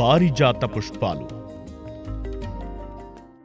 పారిజాత పుష్పాలు.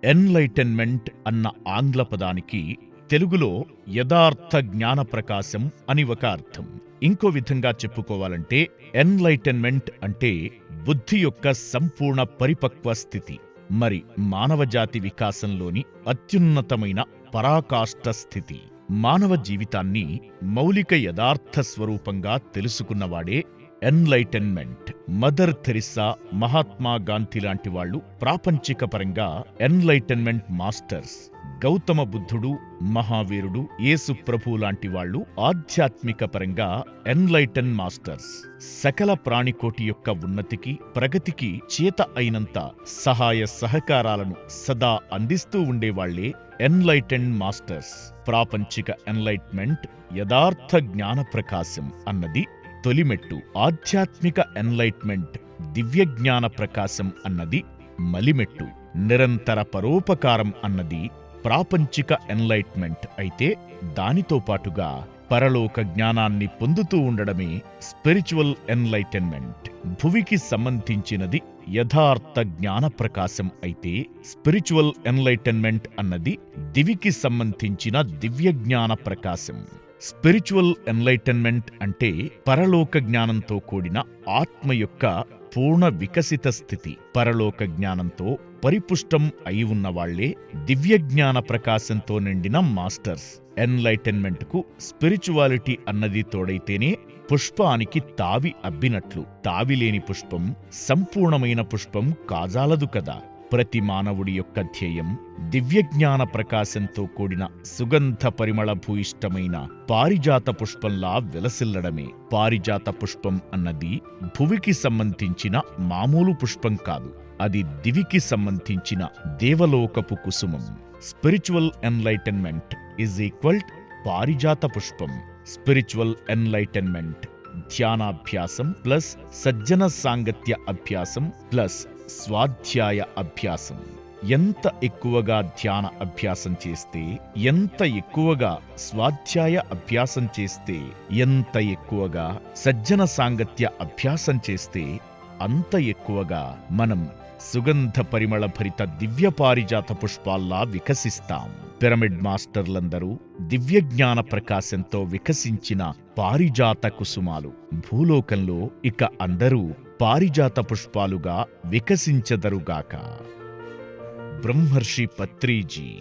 ఎన్లైటన్మెంట్ అన్న ఆంగ్ల పదానికి తెలుగులో యథార్థ జ్ఞాన ప్రకాశం అని ఒక అర్థం. ఇంకో విధంగా చెప్పుకోవాలంటే ఎన్లైటన్మెంట్ అంటే బుద్ధి యొక్క సంపూర్ణ పరిపక్వ స్థితి. మరి మానవజాతి వికాసంలోని అత్యున్నతమైన పరాకాష్ఠ స్థితి. మానవ జీవితాన్ని మౌలిక యథార్థ స్వరూపంగా తెలుసుకున్నవాడే enlightenment. Mother Teresa Mahatma Gandhi లాంటి వాళ్ళు ప్రాపంచిక పరంగా ఎన్లైటన్మెంట్ మాస్టర్స్. గౌతమ బుద్ధుడు మహావీరుడు యేసు ప్రభు లాంటి వాళ్ళు ఆధ్యాత్మిక పరంగా ఎన్లైటన్ మాస్టర్స్. సకల ప్రాణికోటి యొక్క ఉన్నతికి ప్రగతికి చేత అయినంత సహాయ సహకారాలను సదా అందిస్తూ ఉండేవాళ్ళే ఎన్లైటన్ మాస్టర్స్. ప్రాపంచిక ఎన్లైట్మెంట్ యథార్థ జ్ఞాన ప్రకాశం అన్నది తొలిమెట్టు ఆధ్యాత్మిక ఎన్లైట్మెంట్ దివ్యజ్ఞాన ప్రకాశం అన్నది మలిమెట్టు నిరంతర పరోపకారం అన్నది ప్రాపంచిక ఎన్లైట్మెంట్ అయితే దానితో పాటుగా పరలోక జ్ఞానాన్ని పొందుతూ ఉండడమే స్పిరిచువల్ ఎన్లైటన్మెంట్. భువికి సంబంధించినది యథార్థ జ్ఞాన ప్రకాశం అయితే స్పిరిచువల్ ఎన్లైటన్మెంట్ అన్నది దివికి సంబంధించిన దివ్య జ్ఞాన ప్రకాశం. స్పిరిచువల్ ఎన్లైటన్మెంట్ అంటే పరలోక జ్ఞానంతో కూడిన ఆత్మ యొక్క పూర్ణ వికసిత స్థితి. పరలోక జ్ఞానంతో పరిపుష్టం అయి ఉన్నవాళ్ళే దివ్య జ్ఞాన ప్రకాశంతో నిండిన మాస్టర్స్. ఎన్లైటన్మెంట్కు స్పిరిచువాలిటీ అన్నది తోడైతేనే పుష్పానికి తావి అబ్బినట్లు. తావిలేని పుష్పం సంపూర్ణమైన పుష్పం కాజాలదు కదా. ప్రతి మానవుడి యొక్క ధ్యేయం దివ్యజ్ఞాన ప్రకాశంతో కూడిన సుగంధ పరిమళ భూయిష్టమైన పారిజాత పుష్పంలా విలసిల్లడమే. పారిజాత పుష్పం అన్నది భువికి సంబంధించిన మామూలు పుష్పం కాదు. అది దివికి సంబంధించిన దేవలోకపు కుసుమం. స్పిరిచువల్ ఎన్లైటన్మెంట్ ఈజ్ ఈక్వల్ పారిజాత పుష్పం. స్పిరిచువల్ ఎన్లైటన్మెంట్ ధ్యానాభ్యాసం ప్లస్ సజ్జన సాంగత్య అభ్యాసం ప్లస్ స్వాధ్యాయ అభ్యాసం. ఎంత ఎక్కువగా ధ్యాన అభ్యాసం చేస్తే ఎంత ఎక్కువగా స్వాధ్యాయ అభ్యాసం చేస్తే ఎంత ఎక్కువగా సజ్జన సాంగత్య అభ్యాసం చేస్తే అంత ఎక్కువగా మనం సుగంధ పరిమళ భరిత దివ్య పారిజాత పుష్పాల్లా వికసిస్తాం. పిరమిడ్ మాస్టర్లందరూ దివ్య జ్ఞాన ప్రకాశంతో వికసించిన పారిజాత కుసుమాలు. భూలోకంలో ఇక అందరూ పారిజాత పుష్పాలుగా వికసించదరుగాక. బ్రహ్మర్షి పత్రీజీ